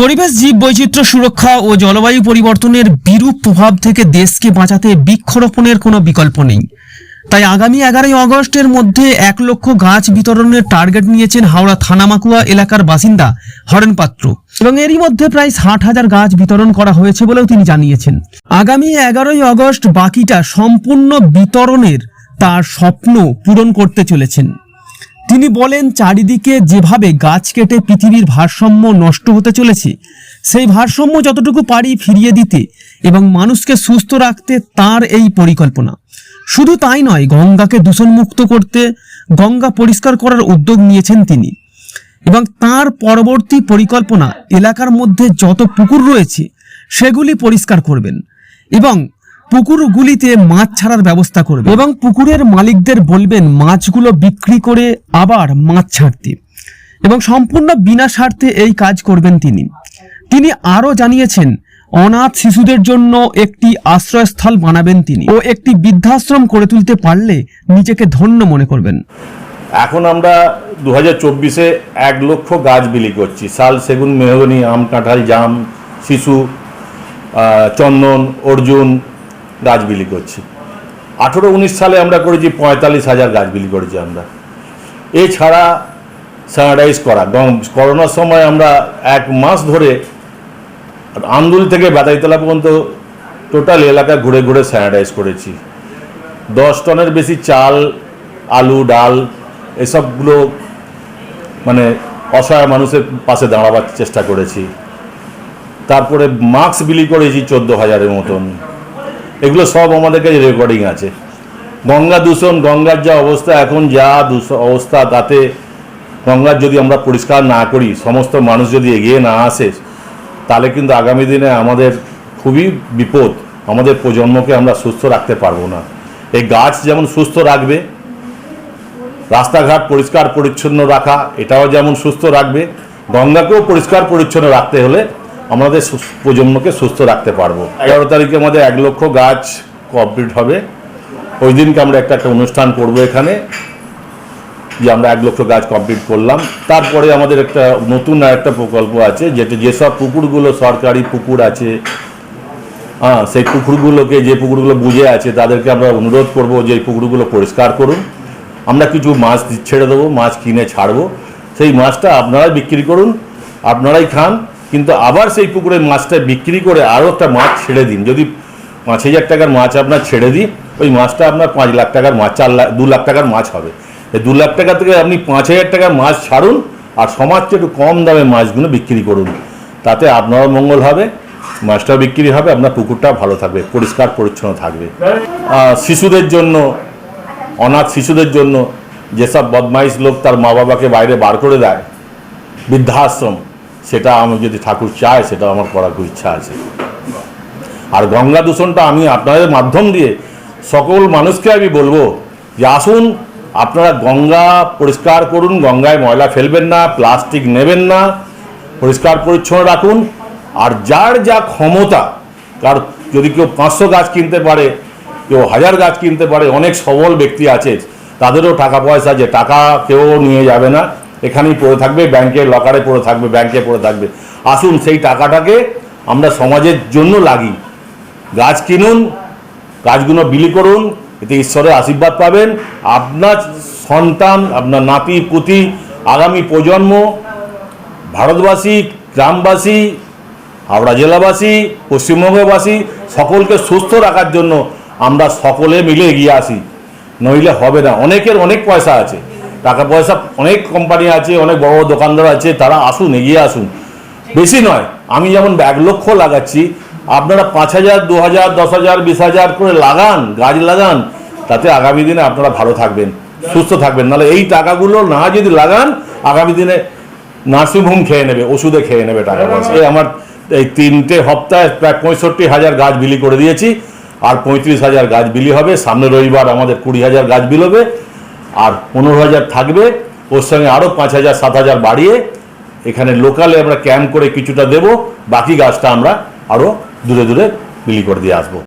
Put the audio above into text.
পরিবেশ জীব বৈচিত্র্য সুরক্ষা ও জলবায়ু পরিবর্তনের বিরূপ প্রভাব থেকে দেশকে বাঁচাতে বৃক্ষরোপণের কোনো বিকল্প নেই। তাই আগামী এগারোই আগস্টের মধ্যে এক লক্ষ গাছ বিতরণের টার্গেট নিয়েছেন হাওড়া থানামাকুয়া এলাকার বাসিন্দা হরেন পাত্র। এবং এরই মধ্যে প্রায় ষাট হাজার গাছ বিতরণ করা হয়েছে বলেও তিনি জানিয়েছেন। আগামী এগারোই আগস্ট বাকিটা সম্পূর্ণ বিতরণের তার স্বপ্ন পূরণ করতে চলেছেন। তিনি বলেন, চারিদিকে যেভাবে গাছ কেটে পৃথিবীর ভারসাম্য নষ্ট হতে চলেছে, সেই ভারসাম্য যতটুকু পারি ফিরিয়ে দিতে এবং মানুষকে সুস্থ রাখতে তার এই পরিকল্পনা। শুধু তাই নয়, গঙ্গাকে দূষণমুক্ত করতে গঙ্গা পরিষ্কার করার উদ্যোগ নিয়েছেন তিনি। এবং তার পরবর্তী পরিকল্পনা, এলাকার মধ্যে যত পুকুর রয়েছে, সেগুলি পরিষ্কার করবেন এবং পুকুরগুলিতে মাছ ছাড়ার ব্যবস্থা করবে এবং পুকুরের মালিকদের বলবেন, মাছগুলো বিক্রি করে আবার মাছ ছাড়তে এবং সম্পূর্ণ বিনা স্বার্থে এই কাজ করবেন তিনি। তিনি আরও জানিয়েছেন, অনাথ শিশুদের জন্য একটি আশ্রয়স্থল বানাবেন তিনি ও একটি বৃদ্ধাশ্রম করে তুলতে পারলে নিজেকে ধন্য মনে করবেন। এখন আমরা দু হাজার চব্বিশে এক লক্ষ গাছ বিলি করছি। শাল, সেগুন, মেহগনি, আম, কাঁঠাল, জাম, শিশু চন্দন, অর্জুন গাছ বিলি করছি। আঠেরো, উনিশ সালে আমরা করেছি, পঁয়তাল্লিশ হাজার গাছ বিলি করেছি আমরা। এছাড়া স্যানিটাইজ করা। করোনার সময় আমরা এক মাস ধরে আন্দুল থেকে বাদাইতলা পর্যন্ত টোটাল এলাকা ঘুরে ঘুরে স্যানিটাইজ করেছি। দশ টনের বেশি চাল, আলু, ডাল এসবগুলো মানে অসহায় মানুষের পাশে দাঁড়াবার চেষ্টা করেছি। তারপরে মাস্ক বিলি করেছি চোদ্দ হাজারের মতন। এগুলো সব আমাদের কাছে রেকর্ডিং আছে। গঙ্গা দূষণ, গঙ্গার যা অবস্থা, এখন যা অবস্থা, তাতে গঙ্গার যদি আমরা পরিষ্কার না করি, সমস্ত মানুষ যদি এগিয়ে না আসে, তাহলে কিন্তু আগামী দিনে আমাদের খুবই বিপদ। আমাদের প্রজন্মকে আমরা সুস্থ রাখতে পারব না। এই গাছ যেমন সুস্থ রাখবে, রাস্তাঘাট পরিষ্কার পরিচ্ছন্ন রাখা, এটাও যেমন সুস্থ রাখবে, গঙ্গাকেও পরিষ্কার পরিচ্ছন্ন রাখতে হলে আমাদের প্রজন্মকে সুস্থ রাখতে পারব। এগারো তারিখে আমাদের এক লক্ষ গাছ কমপ্লিট হবে। ওই দিনকে আমরা একটা একটা অনুষ্ঠান করব এখানে, যে আমরা এক লক্ষ গাছ কমপ্লিট করলাম। তারপরে আমাদের একটা নতুন একটা প্রকল্প আছে, যেটা যেসব পুকুরগুলো সরকারি পুকুর আছে হ্যাঁ সেই পুকুরগুলোকে, যে পুকুরগুলো বুঝে আছে, তাদেরকে আমরা অনুরোধ করব যে এই পুকুরগুলো পরিষ্কার করুন। আমরা কিছু মাছ ছেড়ে দেবো, মাছ কিনে ছাড়বো। সেই মাছটা আপনারাই বিক্রি করুন, আপনারাই খান, কিন্তু আবার সেই পুকুরের মাছটা বিক্রি করে আরও একটা মাছ ছেড়ে দিন। যদি পাঁচ হাজার টাকার মাছ আপনার ছেড়ে দিই ওই মাছটা আপনার পাঁচ লাখ টাকার মাছ, চার লাখ, দু লাখ টাকার মাছ হবে। এই দু লাখ টাকা থেকে আপনি পাঁচ হাজার টাকার মাছ ছাড়ুন আর সমাজকে একটু কম দামে মাছগুলো বিক্রি করুন। তাতে আপনারও মঙ্গল হবে, মাছটাও বিক্রি হবে, আপনার পুকুরটাও ভালো থাকবে, পরিষ্কার, পরিচ্ছন্ন থাকবে। শিশুদের জন্য, অনাথ শিশুদের জন্য যেসব বদমাইশ লোক তার মা বাবাকে বাইরে বার করে দেয়, বৃদ্ধাশ্রম, সেটা আমি যদি ঠাকুর চায় সেটা আমার করার ইচ্ছা আছে। আর গঙ্গা দূষণটা আমি আপনাদের মাধ্যম দিয়ে সকল মানুষকে আমি বলব যে আসুন, আপনারা গঙ্গা পরিষ্কার করুন, গঙ্গায় ময়লা ফেলবেন না, প্লাস্টিক নেবেন না, পরিষ্কার পরিচ্ছন্ন রাখুন। আর যার যা ক্ষমতা, কার যদি কেউ পাঁচশো গাছ কিনতে পারে, কেউ হাজার গাছ কিনতে পারে, অনেক সবল ব্যক্তি আছে, তাদেরও টাকা পয়সা যে টাকা কেউ নিয়ে যাবে না। এখানেই পড়ে থাকবে, ব্যাংকের লকারে পড়ে থাকবে, ব্যাংকে পড়ে থাকবে। আসুন সেই টাকাটাকে আমরা সমাজের জন্য লাগি। গাছ কিনুন গাছগুলো বিলি করুন, এতে ঈশ্বরের আশীর্বাদ পাবেন। আপনার সন্তান, আপনার নাতি, পুতি, আগামী প্রজন্ম, ভারতবাসী, গ্রামবাসী, হাওড়া জেলাবাসী, পশ্চিমবঙ্গবাসী, সকলকে সুস্থ রাখার জন্য আমরা সকলে মিলে এগিয়ে আসি। নইলে হবে না। অনেকের অনেক পয়সা আছে। টাকা পয়সা অনেক কোম্পানি আছে, অনেক বড় বড় দোকানদার আছে, তারা আসুন, এগিয়ে আসুন। বেশি নয়, আমি যেমন এক লক্ষ লাগাচ্ছি আপনারা পাঁচ হাজার, দু হাজার, দশ হাজার, বিশ হাজার করে লাগান, গাছ লাগান, তাতে আগামী দিনে আপনারা ভালো থাকবেন, সুস্থ থাকবেন। নাহলে এই টাকাগুলো না যদি লাগান, আগামী দিনে নার্সিংহোম খেয়ে নেবে, ওষুধে খেয়ে নেবে টাকা পয়সা। এই আমার এই তিনটে হপ্তায় প্রায় পঁয়ষট্টি হাজার গাছ বিলি করে দিয়েছি, আর পঁয়ত্রিশ হাজার গাছ বিলি হবে। সামনে রবিবার আমাদের কুড়ি হাজার গাছ বিল হবে, আর পনেরো হাজার থাকবে। ওর সঙ্গে আরও পাঁচ হাজার, সাত হাজার বাড়িয়ে এখানে লোকালে আমরা ক্যাম্প করে কিছুটা দেব, বাকি গাছটা আমরা আরও দূরে দূরে বিলি করে দিয়ে আসব।